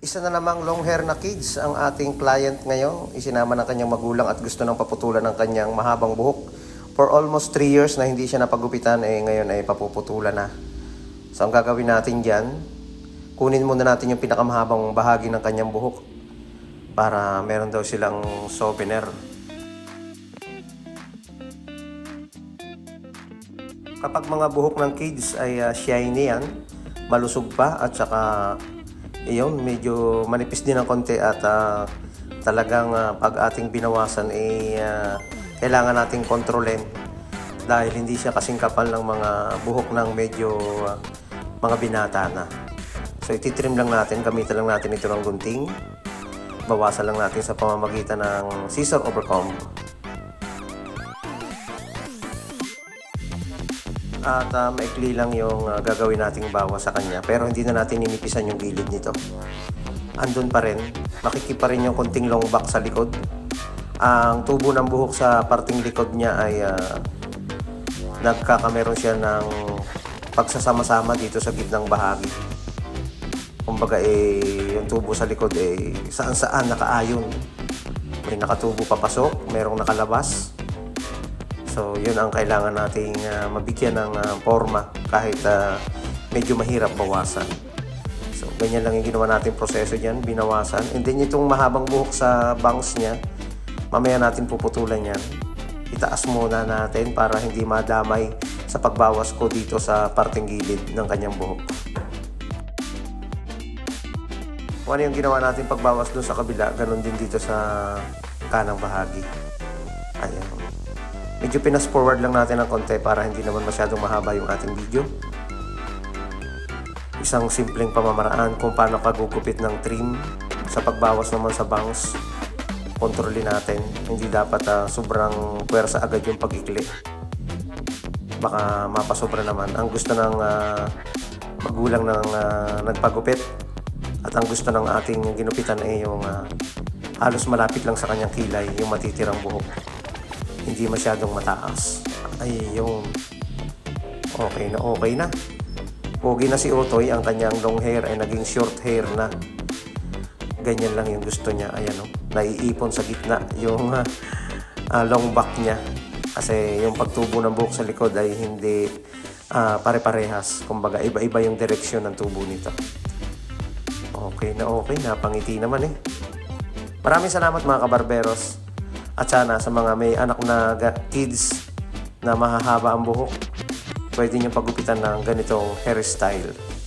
Isa na namang long hair na kids ang ating client ngayon. Isinama ng kanyang magulang at gusto nang paputulan ng kanyang mahabang buhok. For almost 3 years na hindi siya napagupitan, eh ngayon ay papuputulan na. So ang gagawin natin dyan, kunin muna natin yung pinakamahabang bahagi ng kanyang buhok para meron daw silang souvenir. Kapag mga buhok ng kids ay ah, shiny yan, malusog pa at saka iyon, medyo manipis din ng konti at ah, talagang ah, pag ating binawasan ay ah, kailangan nating kontrolin dahil hindi siya kasing kapal ng mga buhok ng medyo ah, mga binata na. So ititrim lang natin, gamitan lang natin ito ng gunting. Bawasan lang natin sa pamamagitan ng scissor over At ah, maikli lang yung ah, gagawin nating bawas sa kanya. Pero hindi na natin inipisan yung gilid nito. Andun pa rin. Makikipa rin yung konting long back sa likod. Ang tubo ng buhok sa parting likod niya ay ah, nagkakameron siya ng pagsasama-sama dito sa gitnang bahagi. Kumbaga eh, yung tubo sa likod eh, saan-saan nakaayon. May nakatubo papasok, merong nakalabas. So, yun ang kailangan nating ah, mabigyan ng ah, forma kahit ah, medyo mahirap bawasan. So, ganyan lang yung ginawa nating proseso dyan, binawasan. And then itong mahabang buhok sa bangs niya, mamaya natin puputulan yan. Itaas muna natin para hindi madamay sa pagbawas ko dito sa parting gilid ng kanyang buhok. Kung ano yung ginawa natin pagbawas doon sa kabila, ganun din dito sa kanang bahagi. Ayan. Medyo pinas forward lang natin ng konti para hindi naman masyadong mahaba yung ating video. Isang simpleng pamamaraan kung paano kagugupit ng trim sa pagbawas naman sa bangs. Kontrolin natin. Hindi dapat ah, sobrang puwersa agad yung pag-ikli. Baka mapasobra naman. Ang gusto ng ah, magulang ng ah, nagpagupit at ang gusto ng ating ginupitan ay yung ah, halos malapit lang sa kanyang kilay yung matitirang buhok hindi masyadong mataas. Ay, yung okay na okay na. Pogi na si Otoy, ang kanyang long hair ay naging short hair na. Ganyan lang yung gusto niya. Ayan o, naiipon sa gitna yung ah, ah, long back niya. Kasi yung pagtubo ng buhok sa likod ay hindi ah, pare-parehas. Kumbaga, iba-iba yung direksyon ng tubo nito. Okay na okay, napangiti naman eh. Maraming salamat mga kabarberos. At sana sa mga may anak na kids na mahahaba ang buhok, pwede nyo pagupitan ng ganitong hairstyle.